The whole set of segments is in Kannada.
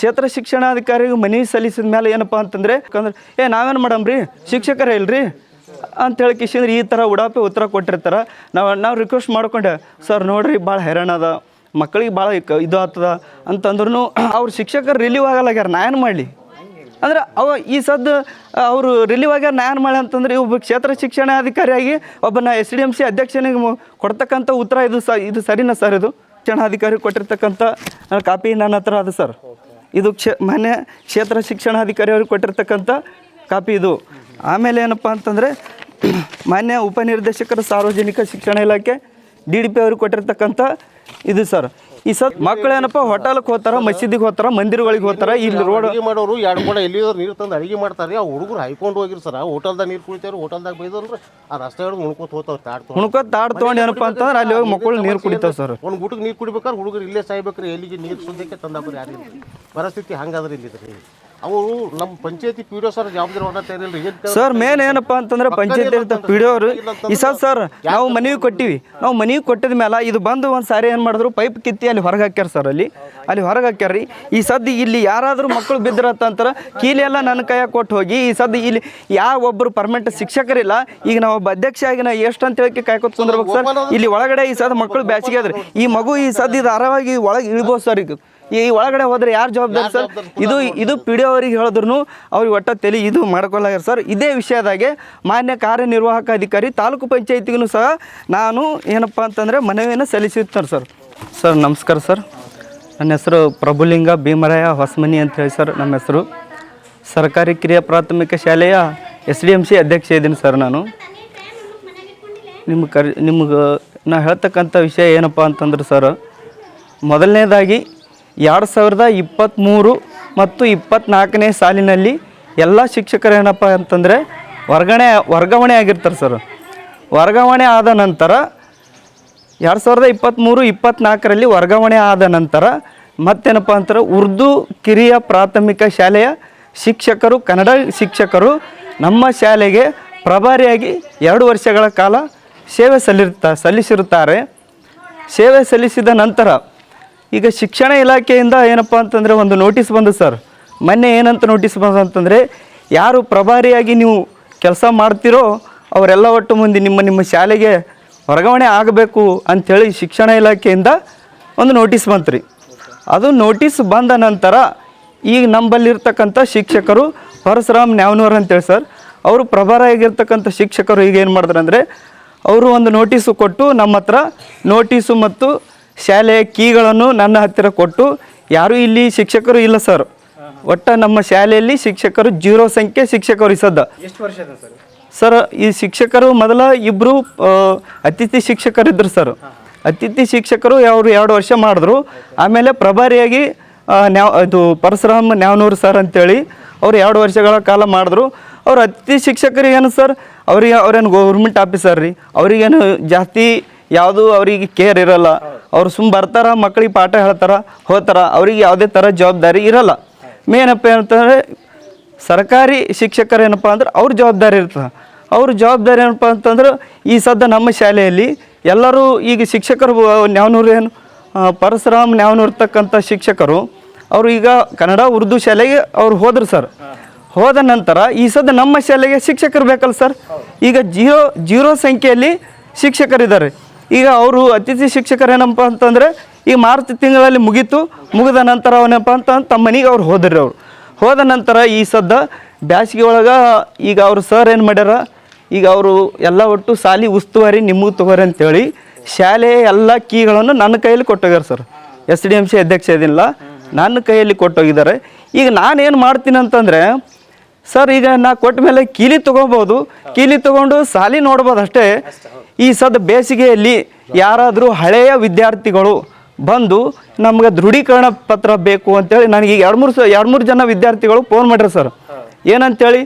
ಕ್ಷೇತ್ರ ಶಿಕ್ಷಣಾಧಿಕಾರಿಗೆ ಮನವಿ ಸಲ್ಲಿಸಿದ ಮೇಲೆ ಏನಪ್ಪ ಅಂತಂದರೆ, ಯಾಕಂದ್ರೆ, ಏ, ನಾವೇನು ಮಾಡಮ್ರಿ? ಶಿಕ್ಷಕರೇ ಇಲ್ರಿ? ಅಂತ ಹೇಳಿ ಕಿಶಂದ್ರೆ ಈ ಥರ ಉಡಾಪೆ ಉತ್ತರ ಕೊಟ್ಟಿರ್ತಾರೆ. ನಾವು ನಾವು ರಿಕ್ವೆಸ್ಟ್ ಮಾಡ್ಕೊಂಡೆ, ಸರ್, ನೋಡ್ರಿ, ಭಾಳ ಅದ. ಮಕ್ಕಳಿಗೆ ಭಾಳ ಇದು ಆಗ್ತದ ಅಂತಂದ್ರೂ ಅವ್ರ ಶಿಕ್ಷಕರು ರಿಲೀವ್ ಆಗಲ್ಲಾಗ್ಯಾರ ನಾ ಏನು ಮಾಡಲಿ? ಅಂದ್ರೆ, ಅವ ಈ ಸದ್ದು ಅವರು ರಿಲೀವ್ ಆಗ್ಯಾರ, ನಾ ಏನು ಮಾಡಿ ಅಂತಂದ್ರೆ ಒಬ್ಬ ಕ್ಷೇತ್ರ ಶಿಕ್ಷಣಾಧಿಕಾರಿಯಾಗಿ ಒಬ್ಬನ ಎಸ್ ಡಿ ಎಂ ಸಿ ಅಧ್ಯಕ್ಷನಿಗೆ ಕೊಡ್ತಕ್ಕಂಥ ಉತ್ತರ ಇದು ಸ, ಇದು ಸರಿನಾ ಸರ್ ಇದು? ಶಿಕ್ಷಣಾಧಿಕಾರಿ ಕೊಟ್ಟಿರ್ತಕ್ಕಂಥ ಕಾಪಿ ನನ್ನ ಹತ್ರ ಅದು ಸರ್. ಇದು ಕ್ಷೇ ಮಾನ್ಯ ಕ್ಷೇತ್ರ ಶಿಕ್ಷಣಾಧಿಕಾರಿ ಅವ್ರಿಗೆ ಕೊಟ್ಟಿರ್ತಕ್ಕಂಥ ಕಾಪಿ ಇದು. ಆಮೇಲೆ ಏನಪ್ಪ ಅಂತಂದರೆ, ಮಾನ್ಯ ಉಪನಿರ್ದೇಶಕರ ಸಾರ್ವಜನಿಕ ಶಿಕ್ಷಣ ಇಲಾಖೆ, ಡಿ ಡಿ ಪಿ ಅವರು ಕೊಟ್ಟಿರ್ತಕ್ಕಂಥ ಇದು ಸರ್. ಈ ಸತ್ ಮಕ್ಳು ಏನಪ್ಪ ಹೋಟೆಲ್ಗೆ ಹೋಗ್ತಾರ ಮಸೀದಿಗೆ ಹೋಗ್ತಾರ ಮಂದಿರಗಳಿಗೆ ಹೋಗ್ತಾರ ಇಲ್ಲಿ ರೋಡ್ ಅಡಿಗೆ ಮಾಡೋರು ಎರಡು ಕೂಡ ಎಲ್ಲಿ ನೀರು ತಂದು ಅಡಿಗೆ ಮಾಡ್ತಾರೆ. ಆ ಹುಡುಗರು ಹಾಯ್ಕೊಂಡು ಹೋಗಿರ್ ಸರ್. ಹೋಟೆಲ್ದಾಗ ನೀರು ಕುಡಿತಾರೆ ಹೋಟೆಲ್ದಾಗ ಬೈದಲ್ರಿ ಆ ರಸ್ತೆ ಹಿಡಿದು ಉಣ್ಕೋತ ಹೋಗ್ತಾವ್ರು ತಾಡ್ತು ಹುಣ್ಕೋ ತಾಡ್ ತೊಗೊಂಡು ಏನಪ್ಪ ಅಂತಂದ್ರೆ ಅಲ್ಲಿ ಹೋಗಿ ಮಕ್ಕಳು ನೀರು ಕುಡಿತಾವೆ ಸರ್. ಒಂದು ಗುಟಕ್ಕೆ ನೀರು ಕುಡಿಬೇಕಾದ್ರೆ ಹುಡುಗರು ಇಲ್ಲೇ ಸಾಯ್ಬೇಕ್ರಿ ಎಲ್ಲಿಗೆ ನೀರು ಸುದ್ದಕ್ಕೆ ತಂದಾಕ್ರಿ ಯಾರು ಇಲ್ರಿ ಪರಿಸ್ಥಿತಿ ಹಂಗಾದ್ರೆ ಇಲ್ಲಿದ್ರಿ. ಅವರು ನಮ್ಮ ಪಂಚಾಯತಿ ಪಿ ಡಿ ಸರ್ ಜವಾಬ್ದಾರಿ ಹೊರತಾ ಇರಲ್ರಿ ಏನ್ ಸರ್ ಮೇನ್ ಏನಪ್ಪ ಅಂತಂದ್ರೆ ಪಂಚಾಯತಿ ಪಿ ಡಿ ಅವರು ಈ ಸತ್ ಸರ್ ನಾವು ಮನವಿ ಕೊಟ್ಟಿವಿ. ನಾವು ಮನವಿ ಕೊಟ್ಟಿದ ಮೇಲೆ ಇದು ಬಂದು ಒಂದು ಸಾರಿ ಏನು ಮಾಡಿದ್ರು ಪೈಪ್ ಕಿತ್ತಿ ಅಲ್ಲಿ ಹೊರಗೆ ಹಾಕ್ಯಾರ ಸರ್ ಅಲ್ಲಿ. ಅಲ್ಲಿ ಹೊರಗೆ ಹಾಕ್ಯಾರ ರೀ. ಈ ಸದ್ದು ಇಲ್ಲಿ ಯಾರಾದರೂ ಮಕ್ಕಳು ಬಿದ್ದಿರತ್ತಂತಾರೆ ಕೀಲಿ ಎಲ್ಲ ನನ್ನ ಕೈಯಾಗ ಕೊಟ್ಟು ಹೋಗಿ ಈ ಸದ್ದು ಇಲ್ಲಿ ಯಾವ ಒಬ್ಬರು ಪರ್ಮನೆಂಟ್ ಶಿಕ್ಷಕರಿಲ್ಲ ಈಗ ನಾವು ಒಬ್ಬ ಅಧ್ಯಕ್ಷ ಆಗಿ ನಾ ಎಷ್ಟು ಅಂತ ಹೇಳಿ ಕಾಯ್ಕೊತ ಕುಂದ್ರಬೇಕು ಸರ್. ಇಲ್ಲಿ ಒಳಗಡೆ ಈ ಸದ್ದು ಮಕ್ಕಳು ಬ್ಯಾಸಿಗೆ ಆದ್ರೆ. ಈ ಮಗು ಈ ಸದ್ದು ಇದು ಆರಾಮಾಗಿ ಒಳಗೆ ಇಳ್ಬೋದು ಸರ್ ಈಗ. ಈ ಒಳಗಡೆ ಹೋದ್ರೆ ಯಾರು ಜವಾಬ್ದಾರಿ ಸರ್? ಇದು ಇದು ಪಿ ಡಿ ಅವರಿಗೆ ಹೇಳಿದ್ರು ಅವ್ರಿಗೆ ಒಟ್ಟ ತಲೆ ಇದು ಮಾಡ್ಕೊಳ್ಳಾಗ್ಯಾರ ಸರ್. ಇದೇ ವಿಷಯದಾಗೆ ಮಾನ್ಯ ಕಾರ್ಯನಿರ್ವಾಹಕ ಅಧಿಕಾರಿ ತಾಲೂಕು ಪಂಚಾಯತಿಗೂ ಸಹ ನಾನು ಏನಪ್ಪ ಅಂತಂದರೆ ಮನವಿಯನ್ನು ಸಲ್ಲಿಸಿರ್ತಾರೆ ಸರ್. ಸರ್ ನಮಸ್ಕಾರ ಸರ್. ನನ್ನ ಹೆಸರು ಪ್ರಭುಲಿಂಗ ಭೀಮರಾಯ ಹೊಸಮನಿ ಅಂತ ಹೇಳಿ ಸರ್ ನಮ್ಮ ಹೆಸರು. ಸರ್ಕಾರಿ ಕಿರಿಯ ಪ್ರಾಥಮಿಕ ಶಾಲೆಯ ಎಸ್ ಡಿ ಎಂ ಸಿ ಅಧ್ಯಕ್ಷ ಇದ್ದೀನಿ ಸರ್ ನಾನು. ನಿಮ್ಗೆ ಕರಿ ನಿಮ್ಗೆ ನಾ ಹೇಳ್ತಕ್ಕಂಥ ವಿಷಯ ಏನಪ್ಪ ಅಂತಂದ್ರೆ ಸರ್ ಮೊದಲನೇದಾಗಿ ಎರಡು ಸಾವಿರದ ಇಪ್ಪತ್ತ್ಮೂರು ಮತ್ತು ಇಪ್ಪತ್ತ್ನಾಲ್ಕನೇ ಸಾಲಿನಲ್ಲಿ ಎಲ್ಲ ಶಿಕ್ಷಕರು ಏನಪ್ಪ ಅಂತಂದರೆ ವರ್ಗಣೆ, ವರ್ಗಾವಣೆ ಆಗಿರ್ತಾರೆ ಸರ್. ವರ್ಗಾವಣೆ ಆದ ನಂತರ ಎರಡು ಸಾವಿರದ ಇಪ್ಪತ್ತ್ಮೂರು ಇಪ್ಪತ್ತ್ನಾಲ್ಕರಲ್ಲಿ ವರ್ಗಾವಣೆ ಆದ ನಂತರ ಮತ್ತೇನಪ್ಪ ಅಂತಾರೆ ಉರ್ದು ಕಿರಿಯ ಪ್ರಾಥಮಿಕ ಶಾಲೆಯ ಶಿಕ್ಷಕರು, ಕನ್ನಡ ಶಿಕ್ಷಕರು ನಮ್ಮ ಶಾಲೆಗೆ ಪ್ರಭಾರಿಯಾಗಿ ಎರಡು ವರ್ಷಗಳ ಕಾಲ ಸೇವೆ ಸಲ್ಲಿರ್ತಾ, ಸಲ್ಲಿಸಿರುತ್ತಾರೆ. ಸೇವೆ ಸಲ್ಲಿಸಿದ ನಂತರ ಈಗ ಶಿಕ್ಷಣ ಇಲಾಖೆಯಿಂದ ಏನಪ್ಪ ಅಂತಂದರೆ ಒಂದು ನೋಟಿಸ್ ಬಂದು ಸರ್ ಮೊನ್ನೆ ಏನಂತ ನೋಟಿಸ್ ಬಂದು ಅಂತಂದರೆ, ಯಾರು ಪ್ರಭಾರಿಯಾಗಿ ನೀವು ಕೆಲಸ ಮಾಡ್ತಿರೋ ಅವರೆಲ್ಲ ಒಟ್ಟು ಮುಂದೆ ನಿಮ್ಮ ನಿಮ್ಮ ಶಾಲೆಗೆ ವರ್ಗಾವಣೆ ಆಗಬೇಕು ಅಂಥೇಳಿ ಶಿಕ್ಷಣ ಇಲಾಖೆಯಿಂದ ಒಂದು ನೋಟಿಸ್ ಬಂತು ರೀ ಅದು ನೋಟಿಸ್ ಬಂದ ನಂತರ ಈಗ ನಂಬಲ್ಲಿರ್ತಕ್ಕಂಥ ಶಿಕ್ಷಕರು ಪರಶುರಾಮ್ ನ್ಯಾವನೂರ್ ಅಂತೇಳಿ ಸರ್ ಅವರು ಪ್ರಭಾರ ಆಗಿರ್ತಕ್ಕಂಥ ಶಿಕ್ಷಕರು ಈಗ ಏನು ಮಾಡಿದ್ರು ಅಂದರೆ ಅವರು ಒಂದು ನೋಟಿಸು ಕೊಟ್ಟು ನಮ್ಮ ಹತ್ರ ನೋಟಿಸು ಮತ್ತು ಶಾಲೆಯ ಕೀಗಳನ್ನು ನನ್ನ ಹತ್ತಿರ ಕೊಟ್ಟು ಯಾರೂ ಇಲ್ಲಿ ಶಿಕ್ಷಕರು ಇಲ್ಲ ಸರ್. ಒಟ್ಟ ನಮ್ಮ ಶಾಲೆಯಲ್ಲಿ ಶಿಕ್ಷಕರು ಜೀರೋ ಸಂಖ್ಯೆ ಶಿಕ್ಷಕರು ಇಸದ ಸರ್? ಈ ಶಿಕ್ಷಕರು ಮೊದಲ ಇಬ್ಬರು ಅತಿಥಿ ಶಿಕ್ಷಕರಿದ್ದರು ಸರ್. ಅತಿಥಿ ಶಿಕ್ಷಕರು ಅವರು ಎರಡು ವರ್ಷ ಮಾಡಿದ್ರು. ಆಮೇಲೆ ಪ್ರಭಾರಿಯಾಗಿ ನ್ಯಾವ್ ಇದು ಪರಶುರಾಮ್ ನ್ಯಾವನೂರು ಸರ್ ಅಂತೇಳಿ ಅವ್ರು ಎರಡು ವರ್ಷಗಳ ಕಾಲ ಮಾಡಿದ್ರು. ಅವ್ರು ಅತಿಥಿ ಶಿಕ್ಷಕರಿಗೇನು ಸರ್ ಅವರಿಗೆ ಅವ್ರೇನು ಗೌರ್ಮೆಂಟ್ ಆಫೀಸರ್ ರೀ. ಅವರಿಗೇನು ಜಾಸ್ತಿ ಯಾವುದು ಅವರಿಗೆ ಕೇರ್ ಇರಲ್ಲ. ಅವ್ರು ಸುಮ್ಮ ಬರ್ತಾರ ಮಕ್ಕಳಿಗೆ ಪಾಠ ಹೇಳ್ತಾರ ಹೋಗ್ತಾರ ಅವ್ರಿಗೆ ಯಾವುದೇ ಥರ ಜವಾಬ್ದಾರಿ ಇರಲ್ಲ. ಮೇನಪ್ಪ ಅಂತಂದರೆ ಸರ್ಕಾರಿ ಶಿಕ್ಷಕರು ಏನಪ್ಪ ಅಂದ್ರೆ ಅವ್ರ ಜವಾಬ್ದಾರಿ ಇರ್ತದೆ. ಅವ್ರ ಜವಾಬ್ದಾರಿ ಏನಪ್ಪ ಅಂತಂದ್ರೆ ಈ ಸದ್ದ ನಮ್ಮ ಶಾಲೆಯಲ್ಲಿ ಎಲ್ಲರೂ ಈಗ ಶಿಕ್ಷಕರು, ನ್ಯಾವನೂರು ಏನು ಪರಶುರಾಮ್ ನ್ಯಾವನೂರು ಇರ್ತಕ್ಕಂಥ ಶಿಕ್ಷಕರು, ಅವರು ಈಗ ಕನ್ನಡ, ಉರ್ದು ಶಾಲೆಗೆ ಅವ್ರು ಹೋದರು ಸರ್. ಹೋದ ನಂತರ ಈ ಸದ್ದ ನಮ್ಮ ಶಾಲೆಗೆ ಶಿಕ್ಷಕರು ಬೇಕಲ್ಲ ಸರ್. ಈಗ ಜೀರೋ ಜೀರೋ ಸಂಖ್ಯೆಯಲ್ಲಿ ಶಿಕ್ಷಕರಿದ್ದಾರೆ. ಈಗ ಅವರು ಅತಿಥಿ ಶಿಕ್ಷಕರು ಏನಪ್ಪ ಅಂತಂದರೆ ಈ ಮಾರ್ಚ್ ತಿಂಗಳಲ್ಲಿ ಮುಗೀತು, ಮುಗಿದ ನಂತರ ಅವನಪ್ಪ ಅಂತ ತಮ್ಮ ಮನೆಗೆ ಅವ್ರು ಹೋದ್ರಿ ಅವರು. ಹೋದ ನಂತರ ಈ ಸದ್ದ ಬ್ಯಾಸಿಗೆ ಒಳಗೆ ಈಗ ಅವರು ಸರ್ ಏನು ಮಾಡ್ಯಾರ? ಈಗ ಅವರು ಎಲ್ಲ ಒಟ್ಟು ಸಾಲಿ ಉಸ್ತುವಾರಿ ನಿಮಗೆ ತಗೋರಿ ಅಂತೇಳಿ ಶಾಲೆಯ ಎಲ್ಲ ಕೀಗಳನ್ನು ನನ್ನ ಕೈಯಲ್ಲಿ ಕೊಟ್ಟೋಗ್ಯಾರ sir S D M C ಅಧ್ಯಕ್ಷ ಇದಿಲ್ಲ ನನ್ನ ಕೈಯಲ್ಲಿ ಕೊಟ್ಟೋಗಿದ್ದಾರೆ. ಈಗ ನಾನೇನು ಮಾಡ್ತೀನಿ ಅಂತಂದರೆ ಸರ್ ಈಗ ನಾ ಕೊಟ್ಟ ಮೇಲೆ ಕೀಲಿ ತೊಗೋಬೋದು ಕೀಲಿ ತೊಗೊಂಡು ಸಾಲಿ ನೋಡ್ಬೋದು ಅಷ್ಟೇ ಈ ಸದ್ ಬೇಸಿಗೆಯಲ್ಲಿ ಯಾರಾದರೂ ಹಳೆಯ ವಿದ್ಯಾರ್ಥಿಗಳು ಬಂದು ನಮ್ಗೆ ದೃಢೀಕರಣ ಪತ್ರ ಬೇಕು ಅಂತೇಳಿ ನನಗೆ ಈಗ ಎರಡು ಮೂರು ಸ ಎರಡು ಮೂರು ಜನ ವಿದ್ಯಾರ್ಥಿಗಳು ಫೋನ್ ಮಾಡ್ರಿ ಸರ್. ಏನಂತೇಳಿ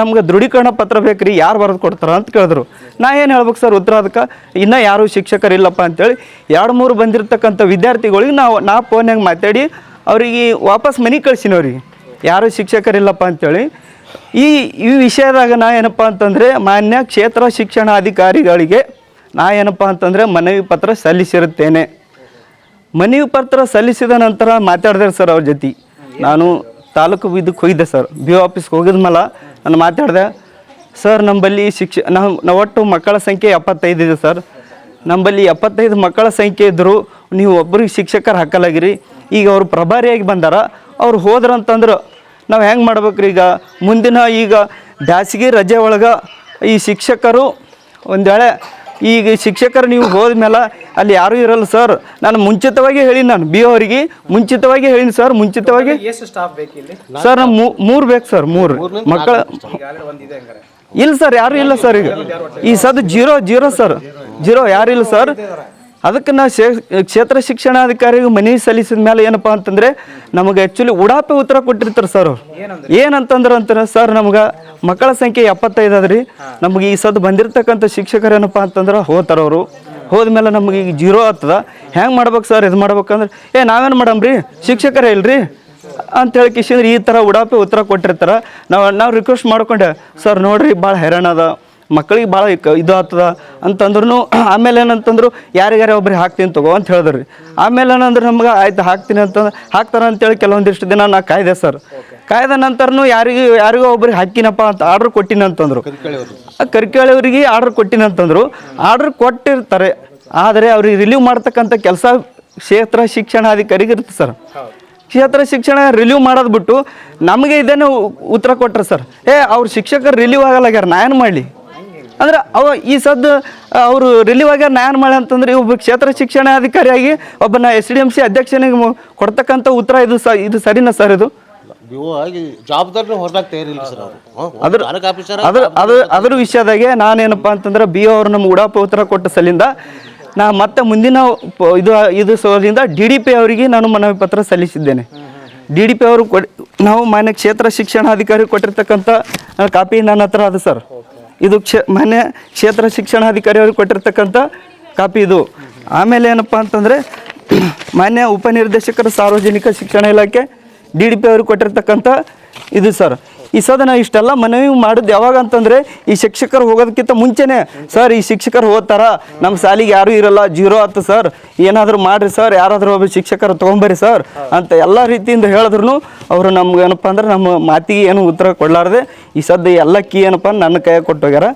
ನಮ್ಗೆ ದೃಢೀಕರಣ ಪತ್ರ ಬೇಕ್ರಿ, ಯಾರು ಬರೆದು ಕೊಡ್ತಾರ ಅಂತ ಕೇಳಿದ್ರು. ನಾ ಏನು ಹೇಳ್ಬೇಕು ಸರ್ ಉತ್ತರ ಅದಕ್ಕೆ? ಇನ್ನೂ ಯಾರು ಶಿಕ್ಷಕರಿಲ್ಲಪ್ಪ ಅಂತೇಳಿ ಎರಡು ಮೂರು ಬಂದಿರತಕ್ಕಂಥ ವಿದ್ಯಾರ್ಥಿಗಳಿಗೆ ನಾವು, ನಾ ಫೋನ್ಯಾಗ ಮಾತಾಡಿ ಅವರಿಗೆ ವಾಪಸ್ ಮನೆ ಕಳ್ಸಿನವ್ರಿಗೆ ಯಾರು ಶಿಕ್ಷಕರಿಲ್ಲಪ್ಪ ಅಂತೇಳಿ ಈ ಈ ವಿಷಯದಾಗ ನಾ ಏನಪ್ಪ ಅಂತಂದರೆ ಮಾನ್ಯ ಕ್ಷೇತ್ರ ಶಿಕ್ಷಣಾಧಿಕಾರಿಗಳಿಗೆ ನಾ ಏನಪ್ಪ ಅಂತಂದರೆ ಮನವಿ ಪತ್ರ ಸಲ್ಲಿಸಿರುತ್ತೇನೆ. ಮನವಿ ಪತ್ರ ಸಲ್ಲಿಸಿದ ನಂತರ ಮಾತಾಡಿದ್ರೆ ಸರ್ ಅವ್ರ ಜೊತೆ. ನಾನು ತಾಲೂಕು ಇದಕ್ಕೆ ಹೋಗಿದ್ದೆ ಸರ್. ಬಿ ಒ ಆಫೀಸ್ಗೆ ಹೋಗಿದ್ಮೇಲೆ ನಾನು ಮಾತಾಡಿದೆ, ಸರ್ ನಂಬಲ್ಲಿ ಶಿಕ್ಷ ನಾವು ಒಟ್ಟು ಮಕ್ಕಳ ಸಂಖ್ಯೆ ಎಪ್ಪತ್ತೈದು ಇದೆ ಸರ್. ನಂಬಲ್ಲಿ ಎಪ್ಪತ್ತೈದು ಮಕ್ಕಳ ಸಂಖ್ಯೆ ಇದ್ದರೂ ನೀವು ಒಬ್ಬರಿಗೆ ಶಿಕ್ಷಕರು ಹಾಕಲಾಗಿರಿ. ಈಗ ಅವರು ಪ್ರಭಾರಿಯಾಗಿ ಬಂದಾರ. ಅವ್ರು ಹೋದ್ರಂತಂದ್ರೆ ನಾವು ಹೆಂಗೆ ಮಾಡ್ಬೇಕ್ರಿ ಈಗ? ಮುಂದಿನ ಈಗ ಬ್ಯಾಸಿಗೆ ರಜೆ ಒಳಗೆ ಈ ಶಿಕ್ಷಕರು ಒಂದು ವೇಳೆ ಈಗ ಶಿಕ್ಷಕರು ನೀವು ಹೋದ್ಮೇಲೆ ಅಲ್ಲಿ ಯಾರೂ ಇರಲ್ಲ ಸರ್. ನಾನು ಮುಂಚಿತವಾಗಿ ಹೇಳೀನಿ ನಾನು ಬಿ ಅವರಿಗೆ. ಮುಂಚಿತವಾಗಿ ಹೇಳೀನಿ ಸರ್ ಮುಂಚಿತವಾಗಿ ಎಷ್ಟು ಸ್ಟಾಫ್ ಬೇಕು ಇಲ್ಲಿ? ಸರ್ ನಮ್ಮ ಮೂರು ಬೇಕು ಸರ್ ಮೂರು. ಮಕ್ಕಳ ಇಲ್ಲ ಸರ್ ಯಾರು ಇಲ್ಲ ಸರ್ ಈಗ. ಈ ಸದ್ ಜೀರೋ ಜೀರೋ ಸರ್. ಜೀರೋ ಯಾರು ಇಲ್ಲ ಸರ್. ಅದಕ್ಕೆ ನಾ ಶೇ ಕ್ಷೇತ್ರ ಶಿಕ್ಷಣಾಧಿಕಾರಿಗೆ ಮನವಿ ಸಲ್ಲಿಸಿದ ಮೇಲೆ ಏನಪ್ಪಾ ಅಂತಂದ್ರೆ ನಮಗೆ ಆ್ಯಕ್ಚುಲಿ ಉಡಾಪೆ ಉತ್ತರ ಕೊಟ್ಟಿರ್ತಾರೆ ಸರ್ ಅವ್ರು. ಏನಂತಂದ್ರೆ ಅಂತಾರೆ ಸರ್ ನಮ್ಗೆ ಮಕ್ಕಳ ಸಂಖ್ಯೆ ಎಪ್ಪತ್ತೈದು ಅದ್ರಿ. ನಮಗೆ ಈ ಸದ್ದು ಬಂದಿರ್ತಕ್ಕಂಥ ಶಿಕ್ಷಕರು ಏನಪ್ಪಾ ಅಂತಂದ್ರೆ ಹೋಗ್ತಾರೆ ಅವರು. ಹೋದ್ಮೇಲೆ ನಮಗೆ ಈಗ ಜೀರೋ ಆಗ್ತದ. ಹೆಂಗೆ ಮಾಡ್ಬೇಕು ಸರ್ ಇದು ಮಾಡ್ಬೇಕಂದ್ರೆ ಏ ನಾವೇನು ಮಾಡಮ್ರಿ? ಶಿಕ್ಷಕರೇ ಇಲ್ರಿ? ಅಂತ ಹೇಳಿ ಕಿಶಂದ್ರೆ ಈ ಥರ ಉಡಾಪೆ ಉತ್ತರ ಕೊಟ್ಟಿರ್ತಾರೆ. ನಾವು ನಾವು ರಿಕ್ವೆಸ್ಟ್ ಮಾಡ್ಕೊಂಡೆ ಸರ್ ನೋಡ್ರಿ ಭಾಳ ಹೈರಾಣ ಅದ. ಮಕ್ಕಳಿಗೆ ಭಾಳ ಇದು ಆಗ್ತದ ಅಂತಂದ್ರೂ ಆಮೇಲೆ ಏನಂತಂದ್ರು ಯಾರಿಗಾರ ಒಬ್ರಿಗೆ ಹಾಕ್ತೀನಿ ತಗೋ ಅಂತ ಹೇಳಿದ್ರಿ. ಆಮೇಲೆ ಏನಂದ್ರೆ ನಮ್ಗೆ, ಆಯ್ತು ಹಾಕ್ತೀನಿ ಅಂತಂದ್ರೆ ಹಾಕ್ತಾರೆ ಅಂತೇಳಿ ಕೆಲವೊಂದಿಷ್ಟು ದಿನ ನಾ ಕಾಯ್ದೆ ಸರ್. ಕಾಯ್ದ ನಂತರನು ಯಾರಿಗೂ, ಯಾರಿಗೋ ಒಬ್ರಿಗೆ ಹಾಕಿನಪ್ಪ ಅಂತ ಆರ್ಡ್ರ್ ಕೊಟ್ಟಿನ ಅಂತಂದ್ರು. ಕರ್ಕೇಳಿಯವ್ರಿಗೆ ಆರ್ಡ್ರ್ ಕೊಟ್ಟಿನ ಅಂತಂದ್ರು. ಆರ್ಡ್ರ್ ಕೊಟ್ಟಿರ್ತಾರೆ. ಆದರೆ ಅವ್ರಿಗೆ ರಿಲೀವ್ ಮಾಡ್ತಕ್ಕಂಥ ಕೆಲಸ ಕ್ಷೇತ್ರ ಶಿಕ್ಷಣಾಧಿಕಾರಿಗೆ ಇರುತ್ತೆ ಸರ್. ಕ್ಷೇತ್ರ ಶಿಕ್ಷಣ ರಿಲೀವ್ ಮಾಡೋದು ಬಿಟ್ಟು ನಮಗೆ ಇದೇನು ಉತ್ತರ ಕೊಟ್ರೆ ಸರ್. ಏ, ಅವ್ರ ಶಿಕ್ಷಕರು ರಿಲೀವ್ ಆಗಲ್ಲಾಗ್ಯಾರ ನಾ ಏನು ಮಾಡಲಿ? ಅಂದ್ರೆ ಅವ ಈ ಸದ್ದು ಅವರು ರಿಲೀವ್ ಆಗ್ಯಾರ ನಾ ಏನು ಮಾಡಿ ಅಂತಂದ್ರೆ ಒಬ್ಬ ಕ್ಷೇತ್ರ ಶಿಕ್ಷಣಾಧಿಕಾರಿಯಾಗಿ ಒಬ್ಬನ ಎಸ್ ಡಿ ಎಂ ಸಿ ಅಧ್ಯಕ್ಷನಿಗೆ ಕೊಡ್ತಕ್ಕಂಥ ಉತ್ತರ ಇದು ಸ ಇದು ಸರಿನಾ ಸರ್ ಇದು? ಅದ್ರ ಅದ್ರ ಅದು ಅದ್ರ ವಿಷಯದಾಗೆ ನಾನೇನಪ್ಪ ಅಂತಂದ್ರೆ ಬಿ ಅವರು ನಮ್ಗೆ ಉಡಾಪ ಉತ್ತರ ಕೊಟ್ಟ ಸಲಿಂದ ನಾ ಮತ್ತೆ ಮುಂದಿನ ಇದು ಇದು ಸೋಲಿಂದ ಡಿ ಡಿ ಪಿ ಅವರಿಗೆ ನಾನು ಮನವಿ ಪತ್ರ ಸಲ್ಲಿಸಿದ್ದೇನೆ. ಡಿ ಡಿ ಪಿ ಅವರು ಕೊಡ್ ನಾವು ಮಾನ್ಯ ಕ್ಷೇತ್ರ ಶಿಕ್ಷಣಾಧಿಕಾರಿ ಕೊಟ್ಟಿರ್ತಕ್ಕಂಥ ಕಾಪಿ ನನ್ನ ಹತ್ರ ಅದು ಸರ್. ಇದು ಕ್ಷೇ ಮಾನ್ಯ ಕ್ಷೇತ್ರ ಶಿಕ್ಷಣಾಧಿಕಾರಿ ಅವ್ರಿಗೆ ಕೊಟ್ಟಿರ್ತಕ್ಕಂಥ ಕಾಪಿ ಇದು. ಆಮೇಲೆ ಏನಪ್ಪ ಅಂತಂದರೆ, ಮಾನ್ಯ ಉಪನಿರ್ದೇಶಕರ ಸಾರ್ವಜನಿಕ ಶಿಕ್ಷಣ ಇಲಾಖೆ, ಡಿ ಡಿ ಪಿ ಅವರು ಕೊಟ್ಟಿರ್ತಕ್ಕಂಥ ಇದು ಸರ್. ಈ ಸದನ ಇಷ್ಟೆಲ್ಲ ಮನವಿ ಮಾಡೋದು ಯಾವಾಗ ಅಂತಂದರೆ ಈ ಶಿಕ್ಷಕರು ಹೋಗೋದಕ್ಕಿಂತ ಮುಂಚೆನೇ. ಸರ್ ಈ ಶಿಕ್ಷಕರು ಹೋಗ್ತಾರ. ನಮ್ಮ ಸಾಲಿಗೆ ಯಾರೂ ಇರಲ್ಲ. ಜೀರೋ ಆಯ್ತು ಸರ್ ಏನಾದರೂ ಮಾಡಿರಿ ಸರ್ ಯಾರಾದರೂ ಒಬ್ಬ ಶಿಕ್ಷಕರು ತೊಗೊಂಬರಿ ಸರ್ ಅಂತ ಎಲ್ಲ ರೀತಿಯಿಂದ ಹೇಳಿದ್ರು ಅವರು ನಮ್ಗೆ ಏನಪ್ಪ ಅಂದ್ರೆ ನಮ್ಮ ಮಾತಿಗೆ ಏನು ಉತ್ತರ ಕೊಡಲಾರ್ದೆ. ಈ ಸದ್ಯ ಎಲ್ಲ ಕೀ ಏನಪ್ಪ ನನ್ನ ಕೈಯಾಗ ಕೊಟ್ಟೋಗ್ಯಾರ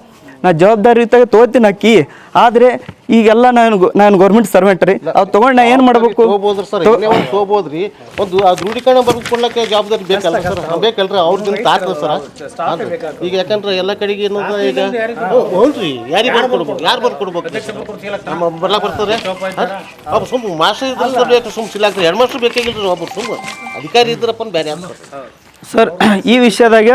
ನಾ ಜವಾಬ್ದಾರಿಯುತವಾಗಿ ತೋತಿನ ಅಕ್ಕಿ. ಆದ್ರೆ ಆದರೆ ಈಗೆಲ್ಲ ನಾನು ನಾನು ಗೌರ್ಮೆಂಟ್ ಸರ್ವೆಂಟ್ ರೀ. ಅವು ತೊಗೊಂಡು ನಾ ಏನು ಮಾಡಬೇಕು? ತಗೋಬೋದ್ರಿ ಸರ್. ಇನ್ನೇ ಒಂದು ತಗೋಬೋದ್ರಿ ಒಂದು ಆ ದೃಢೀಕರಣ ಬರ್ದು ಕೊಡ್ಲಕ್ಕೆ ಜವಾಬ್ದಾರಿ ಬೇಕಲ್ಲ ಸರ್? ಬೇಕಲ್ರಿ ಅವ್ರದ್ದು ತಾಕದ ಸರ್. ಈಗ ಯಾಕಂದ್ರೆ ಎಲ್ಲ ಕಡೆಗೆ ಏನದ ಈಗ ಹ್ಞೂ ಯಾರಿಗೆ ಬರ್ದು ಕೊಡ್ಬೇಕು? ಯಾರು ಬರ್ದು ಕೊಡ್ಬೇಕು? ನಮ್ಮ ಬರ್ಲಾಕ್ ಬರ್ತಾರೆ? ಒಬ್ಬ ಸುಮ್ ಮಾಸ್ಟರ್ ಇದ್ರೆ ಬೇಕು ಸುಮ್ ಸಿಲಾಕ್ರಿ ಹೆಡ್ ಮಾಸ್ಟರ್ ಬೇಕಾಗಿಲ್ರಿ ಒಬ್ಬರು ಸುಮ್. ಅಧಿಕಾರಿ ಇದ್ರಪ್ಪ ಬೇರೆ ಅಂತ ಸರ್ ಈ ವಿಷಯದಾಗ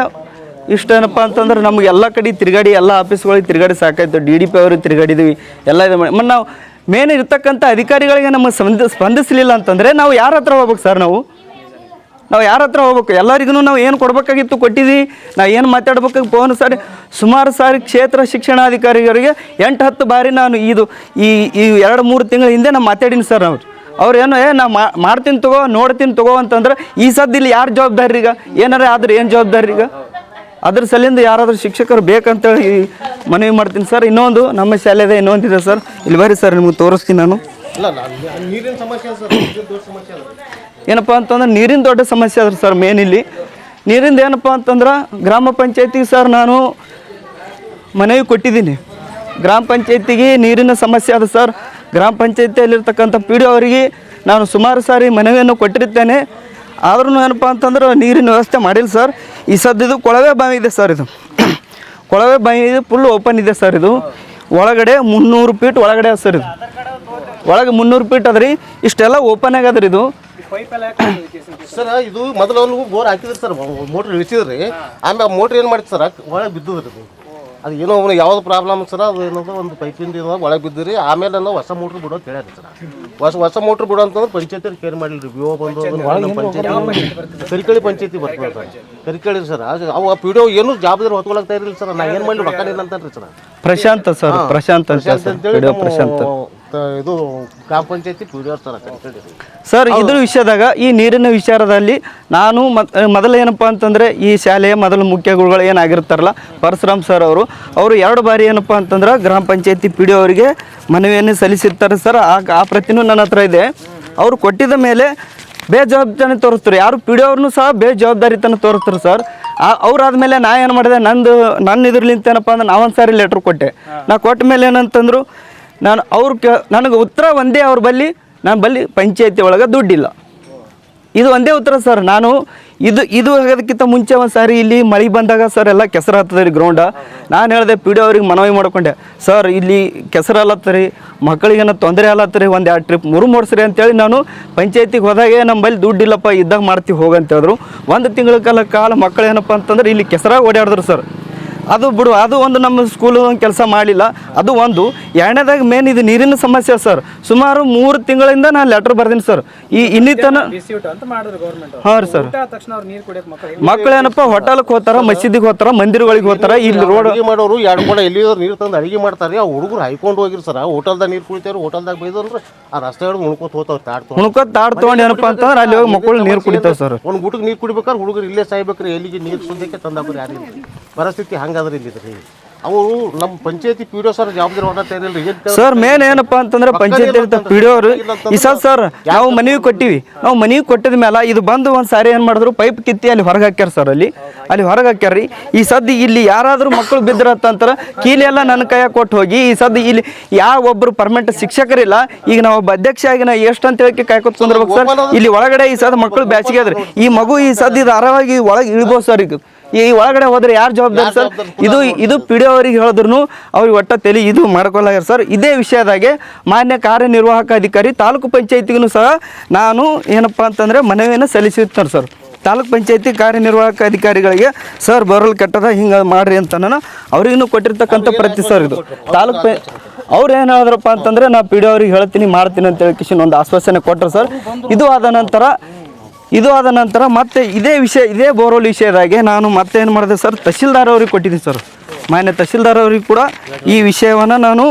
ಇಷ್ಟೇನಪ್ಪ ಅಂತಂದ್ರೆ ನಮ್ಗೆ ಎಲ್ಲ ಕಡೆ ತಿರುಗಾಡಿ, ಎಲ್ಲ ಆಫೀಸ್ಗಳಿಗೆ ತಿರುಗಾಡಿ ಸಾಕಾಯ್ತು. ಡಿ ಡಿ ಪಿ ಅವ್ರಿಗೆ ತಿರುಗಾಡಿದ್ವಿ. ಎಲ್ಲ ಇದು ಮಾಡಿ ಮತ್ತು ನಾವು ಮೇನ್ ಇರ್ತಕ್ಕಂಥ ಅಧಿಕಾರಿಗಳಿಗೆ ನಮಗೆ ಸ್ಪಂದ ಸ್ಪಂದಿಸಲಿಲ್ಲ ಅಂತಂದರೆ ನಾವು ಯಾರ ಹತ್ರ ಹೋಗ್ಬೇಕು ಸರ್ ನಾವು? ನಾವು ಯಾರ ಹತ್ರ ಹೋಗ್ಬೇಕು? ಎಲ್ಲರಿಗೂ ನಾವು ಏನು ಕೊಡಬೇಕಾಗಿತ್ತು ಕೊಟ್ಟಿದ್ದೀವಿ ನಾವು ಏನು ಮಾತಾಡ್ಬೇಕು? ಪೋನ್ ಸಾರಿ ಸುಮಾರು ಸಾರಿ ಕ್ಷೇತ್ರ ಶಿಕ್ಷಣಾಧಿಕಾರಿಗಳಿಗೆ ಎಂಟು, ಹತ್ತು ಬಾರಿ ನಾನು ಇದು ಈ ಈ ಎರಡು, ಮೂರು ತಿಂಗಳ ಹಿಂದೆ ನಾನು ಮಾತಾಡೀನಿ ಸರ್ ಅವ್ರು. ಅವ್ರು ಏನು, ಏ, ನಾ ಮಾಡ್ತೀನಿ ತಗೋ, ನೋಡ್ತೀನಿ ತಗೋ ಅಂತಂದ್ರೆ ಈ ಸದ್ದು ಇಲ್ಲಿ ಯಾರು ಜವಾಬ್ದಾರಿ ಈಗ ಏನಾರ ಆದ್ರೆ ಏನು ಜವಾಬ್ದಾರಿ ಈಗ ಅದ್ರ ಸಲಿಂದ ಯಾರಾದರೂ ಶಿಕ್ಷಕರು ಬೇಕಂತೇಳಿ ಮನವಿ ಮಾಡ್ತೀನಿ ಸರ್. ಇನ್ನೊಂದು ನಮ್ಮ ಶಾಲೆದೆ ಇನ್ನೊಂದಿದೆ ಸರ್. ಇಲ್ಲಿ ಬರ್ರಿ ಸರ್ ನಿಮ್ಗೆ ತೋರಿಸ್ತೀನಿ ನಾನು. ಏನಪ್ಪ ಅಂತಂದ್ರೆ ನೀರಿನ ದೊಡ್ಡ ಸಮಸ್ಯೆ ಅದ್ರ ಸರ್ ಮೇನ್ ಇಲ್ಲಿ. ನೀರಿಂದ ಏನಪ್ಪ ಅಂತಂದ್ರೆ ಗ್ರಾಮ ಪಂಚಾಯತಿಗೆ ಸರ್ ನಾನು ಮನವಿ ಕೊಟ್ಟಿದ್ದೀನಿ. ಗ್ರಾಮ ಪಂಚಾಯತಿಗೆ ನೀರಿನ ಸಮಸ್ಯೆ ಅದ ಸರ್. ಗ್ರಾಮ ಪಂಚಾಯತಿಯಲ್ಲಿರ್ತಕ್ಕಂಥ ಪಿ ಡಿ ಅವರಿಗೆ ನಾನು ಸುಮಾರು ಸಾರಿ ಮನವಿಯನ್ನು ಕೊಟ್ಟಿರ್ತೇನೆ ಆದ್ರೂ ಏನಪ್ಪ ಅಂತಂದ್ರೆ ನೀರಿನ ವ್ಯವಸ್ಥೆ ಮಾಡಿಲ್ಲ ಸರ್. ಈ ಸದ್ದಿದು ಕೊಳವೆ ಬಾವಿ ಇದೆ ಸರ್ ಇದು. ಕೊಳವೆ ಬಾವಿ ಇದು ಫುಲ್ ಓಪನ್ ಇದೆ ಸರ್ ಇದು. ಒಳಗಡೆ ಮುನ್ನೂರು ಫೀಟ್ ಒಳಗಡೆ ಸರ್ ಇದು. ಒಳಗೆ ಮುನ್ನೂರು ಫೀಟ್ ಅದ್ರಿ ಇಷ್ಟೆಲ್ಲ ಓಪನ್ ಆಗ್ಯದ್ರಿ ಇದು. ಸರ್? ಇದು ಮೊದಲು ಬೋರ್ ಹಾಕಿದ್ರಿ ಸರ್ ಮೋಟ್ರ್ ಇಳಿಸಿದ್ರಿ. ಆಮೇಲೆ ಮೋಟ್ರ್ ಏನು ಮಾಡಿದ್ರಿ ಸರ್? ಒಳಗೆ ಬಿದ್ದದ್ರಿ ಅದು ಏನೋ ಅವನು ಯಾವ್ದು ಪ್ರಾಬ್ಲಮ್ ಸರ್ ಅದು ಏನಂದ್ರೆ ಒಂದು ಪೈಪಿಂದ ಏನೋ ಒಳಗೆ ಬಿದ್ದಿರಿ ಆಮೇಲೆ ನಾವು ಹೊಸ ಮೋಟ್ರ್ ಬಿಡೋ ಅಂತ ಸರ. ಸರ್ ಹೊಸ ಹೊಸ ಮೋಟ್ರ್ ಬಿಡೋ ಅಂತಂದ್ರೆ ಪಂಚಾಯತಿ ಕೇರ್ ಮಾಡಿಲ್ರಿ ಬಿ ಓ ಬಂದು ಅದನ್ನ ಪಂಚಾಯತಿ ಕರಿಕಳಿ ಪಂಚಾಯತಿ ಬರ್ತದೆ ಸರ್. ಕರಿಕಳಿ ಸರ್ ಅದು ಅವು ಪಿ ಡಿ ಏನು ಜವಾಬ್ದಾರಿ ಹೊತ್ಕೊಳಕ್ತಾ ಇರಲಿಲ್ಲ ಸರ್. ನಾ ಏನು ಮಾಡಲಿ ರೊಕ್ಕ ಇಲ್ಲ ಅಂತಾನ್ರಿ ಸರ್. ಪ್ರಶಾಂತ್ ಸರ್ ಪ್ರಶಾಂತ್ ಅಂತ ವಿಡಿಯೋ ಪ್ರಶಾಂತ್. ಇದು ಗ್ರಾಮ ಪಂಚಾಯತಿ ಪಿ ಡಿ ಸರ್ ಇದ್ರ ವಿಷಯದಾಗ ಈ ನೀರಿನ ವಿಚಾರದಲ್ಲಿ ನಾನು ಮೊದಲು ಏನಪ್ಪ ಅಂತಂದರೆ ಈ ಶಾಲೆಯ ಮೊದಲು ಮುಖ್ಯ ಗುರುಗಳು ಏನಾಗಿರ್ತಾರಲ್ಲ ಪರಶುರಾಮ್ ಸರ್ ಅವರು ಅವರು ಎರಡು ಬಾರಿ ಏನಪ್ಪ ಅಂತಂದ್ರೆ ಗ್ರಾಮ ಪಂಚಾಯತಿ ಪಿ ಡಿ ಅವರಿಗೆ ಮನವಿಯನ್ನು ಸಲ್ಲಿಸಿರ್ತಾರೆ ಸರ್. ಆ ಆ ಪ್ರತಿನೂ ನನ್ನ ಹತ್ರ ಇದೆ. ಅವರು ಕೊಟ್ಟಿದ ಮೇಲೆ ಬೇಜವಾಬ್ದಾರಿ ತೋರಿಸ್ತಾರೆ. ಯಾರು ಪಿ ಡಿ ಅವ್ರನ್ನೂ ಸಹ ಬೇಜವಾಬ್ದಾರಿತನ ತೋರಿಸ್ತಾರೆ ಸರ್. ಅವ್ರಾದ್ಮೇಲೆ ನಾ ಏನು ಮಾಡಿದೆ ನಂದು ನನ್ನ ಇದ್ರಲಿಂತ ಏನಪ್ಪ ಅಂದ್ರೆ ನಾವೊಂದು ಸಾರಿ ಲೆಟ್ರ್ ಕೊಟ್ಟೆ ನಾ ಕೊಟ್ಟ ಮೇಲೆ ಏನಂತಂದ್ರು ನಾನು ಅವ್ರು ಕೆ, ನನಗೆ ಉತ್ತರ ಒಂದೇ ಅವ್ರ ಬಲ್ಲಿ, ನಾನು ಬಲ್ಲಿ ಪಂಚಾಯತಿ ಒಳಗೆ ದುಡ್ಡಿಲ್ಲ. ಇದು ಒಂದೇ ಉತ್ತರ ಸರ್. ನಾನು ಇದು ಇದು ಆಗೋದಕ್ಕಿಂತ ಮುಂಚೆ ಒಂದು ಸಾರಿ ಇಲ್ಲಿ ಮಳೆ ಬಂದಾಗ ಸರ್ ಎಲ್ಲ ಕೆಸರು ಹತ್ತದ ರೀ ಗ್ರೌಂಡ ನಾನು ಹೇಳಿದೆ ಪಿ ಡಿ ಅವ್ರಿಗೆ ಮನವಿ ಮಾಡ್ಕೊಂಡೆ, ಸರ್, ಇಲ್ಲಿ ಕೆಸರು ಅಲ್ಲತ್ತರಿ ಮಕ್ಕಳಿಗೇನೋ ತೊಂದರೆ ಅಲ್ಲತ್ತರಿ ಒಂದು ಎರಡು ಟ್ರಿಪ್ ಮೂರು ಮೂಡಿಸ್ರಿ ಅಂತೇಳಿ ನಾನು ಪಂಚಾಯತಿಗೆ ಹೋದಾಗೆ ನಮ್ಮಲ್ಲಿ ದುಡ್ಡಿಲ್ಲಪ್ಪ, ಇದ್ದಾಗ ಮಾಡ್ತೀವಿ ಹೋಗಂತ ಹೇಳಿದ್ರು. ಒಂದು ತಿಂಗಳ ಕಾಲ ಕಾಲ ಮಕ್ಕಳು ಏನಪ್ಪ ಅಂತಂದ್ರೆ ಇಲ್ಲಿ ಕೆಸರಾಗ ಓಡಾಡಿದ್ರು ಸರ್. ಅದು ಬಿಡು ಅದು ಒಂದು ನಮ್ಮ ಸ್ಕೂಲು ಕೆಲಸ ಮಾಡಲಿಲ್ಲ ಅದು ಒಂದು. ಎರಡನೇದಾಗ ಮೇನ್ ಇದು ನೀರಿನ ಸಮಸ್ಯೆ ಸರ್ ಸುಮಾರು ಮೂರು ತಿಂಗಳಿಂದ ನಾನು ಲೆಟರ್ ಬರ್ದೀನಿ ಸರ್ ಈ ಇನ್ನಿತನ ಹಾಂ ರೀ ಸರ್ ಊಟ ಆದ ತಕ್ಷಣ ಅವ್ರು ನೀರು ಕುಡಿಯೋಕೆ ಮಕ್ಕಳು ಮಕ್ಕಳೇನಪ್ಪ ಹೋಟೆಲ್ಗೆ ಹೋಗ್ತಾರ ಮಸೀದಿಗೆ ಹೋಗ್ತಾರ ಮಂದಿರಗಳಿಗೆ ಹೋಗ್ತಾರ ಇಲ್ಲಿ ರೋಡ್ ಅಡಿಗೆ ಮಾಡೋರು ಎರಡು ಕೂಡ ಎಲ್ಲಿ ನೀರು ತಂದು ಅಡಿಗೆ ಮಾಡ್ತಾರೆ ಆ ಹುಡುಗರು ಹೈಕೊಂಡು ಹೋಗಿರ್ ಸರ್ ಹೋಟೆಲ್ದಾಗ ನೀರು ಕುಡಿತಾರೆ ಹೋಟೆಲ್ದಾಗ ಬೈದ್ರೆ ಆ ರಸ್ತೆ ಹಿಡಿದು ಮುಣ್ಕೋತ ತಾಡ್ ತಾಡ್ತು ತಾಡ್ ತೊಗೊಂಡು ಏನಪ್ಪ ಅಂತಂದ್ರೆ ಅಲ್ಲಿ ಹೋಗಿ ಮಕ್ಕಳು ನೀರು ಕುಡಿತಾವೆ ಸರ್ ಒಂದು ಗುಟಕ್ಕೆ ನೀರು ಕುಡಿಬೇಕಾದ್ರೆ ಹುಡುಗರು ಇಲ್ಲೇ ಸಾಯ್ಬೇಕ್ರಿ ಎಲ್ಲಿಗೆ ನೀರು ಸುದ್ದಕ್ಕೆ ತಂದಾಕ್ರಿ ಯಾರಿಗೆ. ಪರಿಸ್ಥಿತಿ ಹಂಗಾದ್ರೆ ಇಲ್ಲಿ ರೀ ಅವರು ನಮ್ಮ ಪಂಚಾಯತಿ ಪಿ ಡಿ ಸರ್ ಜವಾಬ್ದಾರಿ ಸರ್ ಮೇನ್ ಏನಪ್ಪಾ ಅಂತಂದ್ರೆ ಪಂಚಾಯತ್ ಪಿ ಡಿ ಅವರು. ಈ ಸರ್ ಸರ್ ನಾವು ಮನೆಗೆ ಕೊಟ್ಟಿವಿ. ನಾವು ಮನವಿ ಕೊಟ್ಟಿದ ಮೇಲೆ ಇದು ಬಂದು ಒಂದು ಸಾರಿ ಏನು ಮಾಡಿದ್ರು ಪೈಪ್ ಕಿತ್ತಿ ಅಲ್ಲಿ ಹೊರಗೆ ಹಾಕ್ಯಾರ ಸರ್ ಅಲ್ಲಿ. ಅಲ್ಲಿ ಹೊರಗೆ ಹಾಕ್ಯಾರ್ರಿ. ಈ ಸದ್ದು ಇಲ್ಲಿ ಯಾರಾದರೂ ಮಕ್ಕಳು ಬಿದ್ದಿರತ್ತಂತಾರ ಕೀಲಿ ಎಲ್ಲ ನನ್ನ ಕೈಯಾಗ ಕೊಟ್ಟು ಹೋಗಿ ಈ ಸದ್ದು ಇಲ್ಲಿ ಯಾವ ಒಬ್ಬರು ಪರ್ಮನೆಂಟ್ ಶಿಕ್ಷಕರಿಲ್ಲ. ಈಗ ನಾವು ಒಬ್ಬ ಅಧ್ಯಕ್ಷ ಆಗಿ ನಾವು ಎಷ್ಟು ಅಂತ ಹೇಳಿ ಕಾಯ್ಕೊತ ಸರ್ ಇಲ್ಲಿ ಒಳಗಡೆ ಈ ಸದ್ದು ಮಕ್ಕಳು ಬ್ಯಾಸಿಗೆ ಅದ್ರಿ ಈ ಮಗು ಈ ಸದ್ದು ಇದು ಆರಾಮಾಗಿ ಒಳಗೆ ಇಳ್ಬೋದು ಸರ್ ಈಗ. ಈ ಒಳಗಡೆ ಹೋದ್ರೆ ಯಾರು ಜವಾಬ್ದಾರಿ ಸರ್? ಇದು ಇದು ಪಿ ಡಿ ಅವ್ರಿಗೆ ಹೇಳಿದ್ರು ಅವ್ರಿಗೆ ಒಟ್ಟ ತಲೆ ಇದು ಮಾಡ್ಕೊಲಾಗ್ಯಾರ ಸರ್. ಇದೇ ವಿಷಯದಾಗೆ ಮಾನ್ಯ ಕಾರ್ಯನಿರ್ವಾಹಕ ಅಧಿಕಾರಿ ತಾಲೂಕು ಪಂಚಾಯತಿಗೂ ಸಹ ನಾನು ಏನಪ್ಪ ಅಂತಂದರೆ ಮನವಿಯನ್ನು ಸಲ್ಲಿಸಿರ್ತಾರೆ ಸರ್. ತಾಲೂಕು ಪಂಚಾಯತಿ ಕಾರ್ಯನಿರ್ವಾಹಕ ಅಧಿಕಾರಿಗಳಿಗೆ ಸರ್ ಬರಲ್ ಕೆಟ್ಟದ ಹಿಂಗೆ ಮಾಡ್ರಿ ಅಂತ ನಾನು ಅವ್ರಿಗೂ ಕೊಟ್ಟಿರ್ತಕ್ಕಂಥ ಪ್ರತಿ ಸರ್ ಇದು. ತಾಲೂಕು ಪಂ ಅವ್ರು ಏನು ಹೇಳಿದ್ರಪ್ಪ ಅಂತಂದರೆ ನಾ ಪಿ ಡಿ ಅವ್ರಿಗೆ ಹೇಳ್ತೀನಿ ಮಾಡ್ತೀನಿ ಅಂತ ಹೇಳಿ ಕಿಶನ್ ಒಂದು ಆಶ್ವಾಸನೆ ಕೊಟ್ಟರು ಸರ್. ಇದು ಆದ ನಂತರ ಇದು ಆದ ನಂತರ ಮತ್ತೆ ಇದೇ ವಿಷಯ, ಇದೇ ಬೋರ್ವೆಲ್ ವಿಷಯದಾಗೆ ನಾನು ಮತ್ತೆ ಏನು ಮಾಡಿದೆ ಸರ್? ತಹಶೀಲ್ದಾರ್ ಅವ್ರಿಗೆ ಕೊಟ್ಟಿದ್ದೀನಿ ಸರ್. ಮಾನ್ಯ ತಹಶೀಲ್ದಾರ್ ಅವ್ರಿಗೆ ಕೂಡ ಈ ವಿಷಯವನ್ನು ನಾನು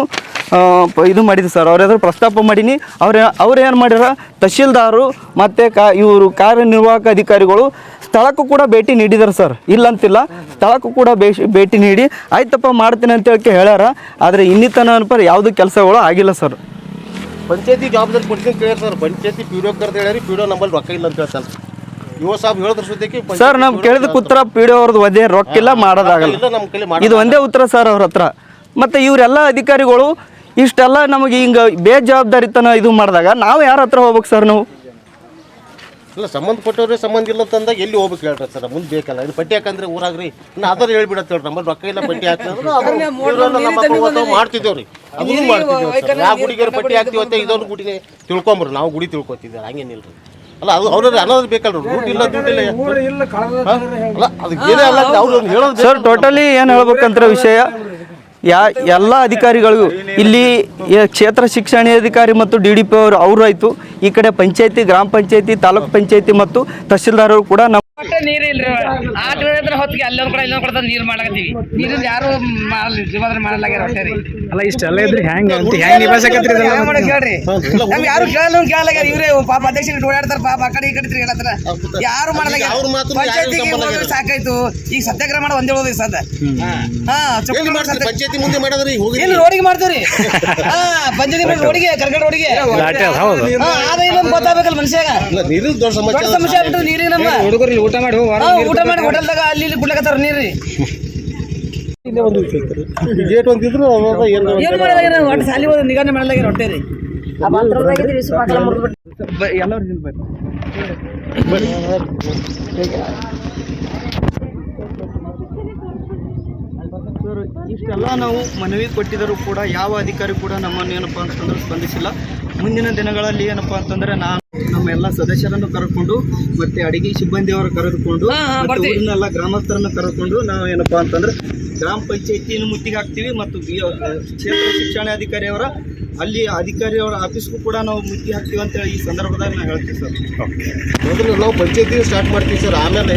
ಇದು ಮಾಡಿದ್ದೆ ಸರ್. ಅವ್ರೆದ್ರು ಪ್ರಸ್ತಾಪ ಮಾಡೀನಿ. ಅವ್ರ, ಅವ್ರು ಏನು ಮಾಡ್ಯಾರ ತಹಶೀಲ್ದಾರು ಮತ್ತು ಕಾ, ಇವರು ಕಾರ್ಯನಿರ್ವಾಹಕ ಅಧಿಕಾರಿಗಳು ಸ್ಥಳಕ್ಕೂ ಕೂಡ ಭೇಟಿ ನೀಡಿದ್ದಾರೆ ಸರ್. ಇಲ್ಲಂತಿಲ್ಲ, ಸ್ಥಳಕ್ಕೂ ಕೂಡ ಭೇಟಿ ನೀಡಿ, ಆಯ್ತಪ್ಪ, ಮಾಡ್ತೀನಿ ಅಂತ ಹೇಳಕ್ಕೆ ಹೇಳ್ಯಾರ. ಆದರೆ ಇನ್ನಿತನ ಅನ್ಪರ್ ಯಾವುದೂ ಕೆಲಸಗಳು ಆಗಿಲ್ಲ ಸರ್. ಪಂಚಾಯತಿ ಜವಾಬ್ದಾರಿ ಕೊಡ್ತೀನಿ ಕೇಳಿ ಸರ್. ಪಂಚಾಯತಿ ಪಿ ಡಿ ಕರ್ದು ಹೇಳಿ ಪಿ ಡಿ ನಂಬಲ್ಲಿ ರೊಕ್ಕ ಇಲ್ಲ ಅಂತ ಹೇಳ್ತಾರೆ. ಯುವ ಸಾಬ್ ಹೇಳಿದ್ರ ಸುದ್ದಿ ಸರ್ ನಾವು ಕೇಳಿದ ಉತ್ತರ ಪಿ ಡಿ ಅವ್ರದ್ದು ಒದೇ ರೊಕ್ಕಿಲ್ಲ ಮಾಡೋದಾಗಲ್ಲ. ಇಲ್ಲ ನಮ್ಮ ಕೈಲಿ ಮಾಡಿ ಇದು ಒಂದೇ ಉತ್ತರ ಸರ್ ಅವ್ರ ಹತ್ರ. ಮತ್ತು ಇವರೆಲ್ಲ ಅಧಿಕಾರಿಗಳು ಇಷ್ಟೆಲ್ಲ ನಮಗೆ ಹಿಂಗೆ ಬೇಜವಾಬ್ದಾರಿತನ ಇದು ಮಾಡಿದಾಗ ನಾವು ಯಾರ ಹತ್ರ ಹೋಗ್ಬೇಕು ಸರ್ ನಾವು? ಇಲ್ಲ ಸಂಬಂಧಪಟ್ಟವ್ರೆ ಸಂಬಂಧ ಇಲ್ಲ ತಂದಾಗ ಎಲ್ಲಿ ಹೋಗ್ಬೇಕು ಹೇಳ್ರಿ ಸರ್? ಮುಂದೆ ಬೇಕಲ್ಲ. ಇದು ಪಟ್ಟಿ ಹಾಕಂದ್ರೆ ಊರಾಗ್ರಿ. ಇನ್ನು ಅದರ ಹೇಳ್ಬಿಡತ್ತೆ ಹೇಳ್ರಿ ನಮ್ಮಲ್ಲಿ ರೊಕ್ಕ ಇಲ್ಲ ಪಟ್ಟಿ ಹಾಕ್ತಾರೆ ಮಾಡ್ತಿದ್ದೇವ್ರಿ. ಅದನ್ನು ಮಾಡ್ತಿದ್ದೇವೆ ಯಾವ ಗುಡಿಗೆ ಪಟ್ಟಿ ಹಾಕ್ತಿವಿ ಅಂತ ಇದೊಂದು ಗುಡಿಗೆ ತಿಳ್ಕೊಂಬ್ರಿ. ನಾವು ಗುಡಿ ತಿಳ್ಕೊತಿದ್ದೇವೆ ಹಂಗೇನಿಲ್ರಿ. ಅಲ್ಲ ಅದು ಅವ್ರ ಅನ್ನೋದು ಬೇಕಲ್ರಿ ರೂಟ್ ಇಲ್ಲ ದುಡ್ಡಿಲ್ಲ? ಅಲ್ಲ ಅದಕ್ಕೆ ಏನೇ ಅಲ್ಲ ಅವ್ರು ಒಂದು ಹೇಳೋದು ಸರ್ ಟೋಟಲಿ ಏನು ಹೇಳ್ಬೇಕಂತ ವಿಷಯ? ಯಾ ಎಲ್ಲ ಅಧಿಕಾರಿಗಳಿಗೂ ಇಲ್ಲಿ ಕ್ಷೇತ್ರ ಶಿಕ್ಷಣಾಧಿಕಾರಿ ಮತ್ತು ಡಿ ಡಿ ಪಿ ಅವರು ಅವರು ಆಯಿತು. ಈ ಕಡೆ ಪಂಚಾಯಿತಿ, ಗ್ರಾಮ ಪಂಚಾಯಿತಿ, ತಾಲೂಕ್ ಪಂಚಾಯಿತಿ ಮತ್ತು ತಹಶೀಲ್ದಾರ್ ಅವರು ಕೂಡ ನಮ್ಮ ಒಟ್ಟ ನೀರ್ ಇಲ್ರಿ ಆಕಳ ಇದ್ರ ಹೊತ್ತಿಗೆ ಅಲ್ಲೊಂದ್ ಕಡೆ ಇಲ್ಲೊಂದ್ ಕಡೆ ನೀರ್ ಮಾಡಕತ್ತೀವಿ ನೀರಿಂದ ಯಾರು ಮಾಡಲ್ಲ ಜೀವನ ಮಾಡಲಾಗ್ಯಾರ ಹೊಟ್ಟೆ ರೀ. ಅಲ್ಲ ಇಷ್ಟೆಲ್ಲ ಇದ್ರೆ ಹೆಂಗ ಅಂತ ಹೆಂಗ್ ನಿಭಾಯಿಸಕತ್ರಿ ಹೆಂಗ್ ಮಾಡಕ್ ಹೇಳ್ರಿ? ನಮ್ಗ್ ಯಾರು ಕೇಳಲ್ಲ ಇವ್ರೆ ಇವ್ರೇ ಪಾಪ ಅಧ್ಯಕ್ಷ ಓಡಾಡ್ತಾರ ಪಾಪ ಆ ಕಡೆ ಈ ಕಡೆ ತಿರ್ಗಾಡತ್ತಾರ ಯಾರು ಮಾಡಲ್ಲ ಪಂಚಾಯತಿಗೆ ಸಾಕಾಯ್ತು. ಈಗ ಸತ್ಯಾಗ್ರಹ ಮಾಡಿ ಒಂದೇ ಹೋದ್ರಿ ಸದ್ದ ಹಾ ಪಂಚಾಯತಿ ಮುಂದೆ ಮಾಡಿದ್ರಿ ಹೋಗಿ ಇಲ್ಲಿ ರೋಡಿಗೆ ಮಾಡ್ತೀವ್ರಿ? ಹಾ ಪಂಚಾಯತಿ ಮೇಲೆ ರೋಡಿಗೆ ಕರ್ಕಡ ರೋಡಿಗೆ. ಹಾ ಅದ ಇನ್ನೊಂದು ಗೊತ್ತಾಗಬೇಕಲ್ಲ ಮನುಷ್ಯಾಗ. ನೀರಿನ ದೊಡ್ಡ ಸಮಸ್ಯೆ ಆಗ್ಬಿಟ್ಟು ನೀರಿಗೆ ನಮ್ಮ ಹುಡುಗರು ಊಟ ಮಾಡಿ ಊಟ ಮಾಡಿ ಹೋಟೆಲ್ದಾಗ ಅಲ್ಲಿ ಇಲ್ಲಿ ಕುಡ್ಲಕತ್ತಾರ ನೀರಿ ಗೇಟ್ ಒಂದಿದ್ರು ಅವ್ರದ್ದು ಏನು ಏನ್ ಮಾಡಲಾಗ್ಯಾರ ಒಟ್ಟು ಸಾಲಿ ಹೋದ ನಿಗಾನೆ ಮಾಡಲಾಗ್ಯಾರ ಹೊಟ್ಟೆ ರೀ? ಸರ್ ಇಷ್ಟೆಲ್ಲ ನಾವು ಮನವಿ ಕೊಟ್ಟಿದ್ದರೂ ಕೂಡ ಯಾವ ಅಧಿಕಾರಿ ಕೂಡ ನಮ್ಮನ್ನು ಏನಪ್ಪ ಅಂತಂದ್ರೆ ಸ್ಪಂದಿಸಿಲ್ಲ. ಮುಂದಿನ ದಿನಗಳಲ್ಲಿ ಏನಪ್ಪ ಅಂತಂದ್ರೆ ನಾನು ನಮ್ಮ ಎಲ್ಲ ಸದಸ್ಯರನ್ನು ಕರೆದುಕೊಂಡು ಮತ್ತೆ ಅಡಿಗೆ ಸಿಬ್ಬಂದಿಯವರು ಕರೆದುಕೊಂಡು ಎಲ್ಲ ಹಾ, ಮತ್ತೆ ಊರಿನೆಲ್ಲ ಗ್ರಾಮಸ್ಥರನ್ನು ಕರೆದುಕೊಂಡು ನಾವು ಏನಪ್ಪಾ ಅಂತಂದ್ರೆ ಗ್ರಾಮ ಪಂಚಾಯತಿಯನ್ನು ಮುತ್ತಿಗೆ ಹಾಕ್ತೀವಿ ಮತ್ತು ಬಿ ಕ್ಷೇತ್ರ ಶಿಕ್ಷಣಾಧಿಕಾರಿಯವರ ಅಲ್ಲಿ ಅಧಿಕಾರಿಯವರ ಆಫೀಸ್ಗೂ ಕೂಡ ನಾವು ಮುತ್ತಿಗೆ ಹಾಕ್ತೀವಿ ಅಂತ ಹೇಳಿ ಈ ಸಂದರ್ಭದಾಗ ನಾನು ಹೇಳ್ತೀವಿ ಸರ್. ಮೊದಲು ನಾವು ಪಂಚಾಯತಿ ಸ್ಟಾರ್ಟ್ ಮಾಡ್ತೀವಿ ಸರ್ ಆಮೇಲೆ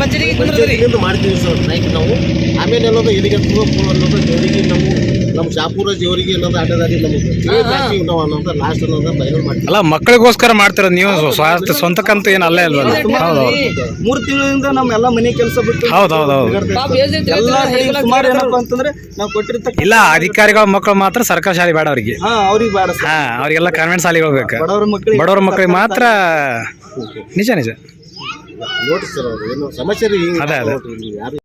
ಪಂಚಾಯತಿಯಿಂದ ಮಾಡ್ತೀವಿ. ಸರ್ ನಾವು. ಆಮೇಲೆ ಎಲ್ಲೋದು ಎಲ್ಲಿಗೆ ತುಮಕೂರು ಅನ್ನೋದು ಜೊತೆಗೆ ನಾವು ನಮ್ಮ ಶಾಪುರ ದೇವರಿಗೆ ಅನ್ನೋದು ಅಡ್ಡದಾರಿ ನಮಗೆ. ತಿಳಿದು ಹಾಕ್ತೀವಿ ನಾವು ಅನ್ನೋದು ಲಾಸ್ಟ್ ಅನ್ನೋದು ಫೈನಲ್ ಮಾಡ್ತೀವಿ. ಅಲ್ಲ ಮಕ್ಕಳಿಗೋಸ್ಕರ ಮಾಡ್ತಿರೋದು ನೀವು ಸ್ವಾರ್ಥ ಸ್ವಂತಕ್ಕಂತೂ ಏನು ಅಲ್ಲೇ ಇಲ್ವಲ್ಲ? ಹೌದು ಮೂರು ತಿಂಗಳಿಂದ ನಮ್ಮ ಎಲ್ಲ ಮನೆ ಕೆಲಸ ಬಿಟ್ಟು ಹೌದು ಹೌದು ಹೌದು. ಎಲ್ಲ ಕಡೆ ಸುಮಾರು ಏನಪ್ಪಾ ಅಂತಂದ್ರೆ ನಾವು ಕೊಟ್ಟಿರ್ತಕ್ಕ ಇಲ್ಲ ಅಧಿಕಾರಿಗಳ ಮಕ್ಕಳು ಮಾತ್ರ ಸರ್ಕಾರ ಶಾಲೆ ಬೇಡ ಅವ್ರಿಗೆ. ಹಾ ಅವ್ರಿಗೆ ಬೇಡ ಸರ್. ಹಾ ಅವ್ರಿಗೆಲ್ಲ ಕಾನ್ವೆಂಟ್ ಶಾಲೆಗೆ ಹೋಗ್ಬೇಕು. ಬಡವ್ರ ಮಕ್ಕಳಿಗೆ ಬಡವ್ರ ಮಕ್ಕಳಿಗೆ ಮಾತ್ರ ನಿಜ ನಿಜ. ನೋಡ್ರಿ ಸರ್ ಅವ್ರು ಏನು ಸಮಸ್ಯೆ ರೀ ಅದೇ, ಅದೇ. ಯಾರು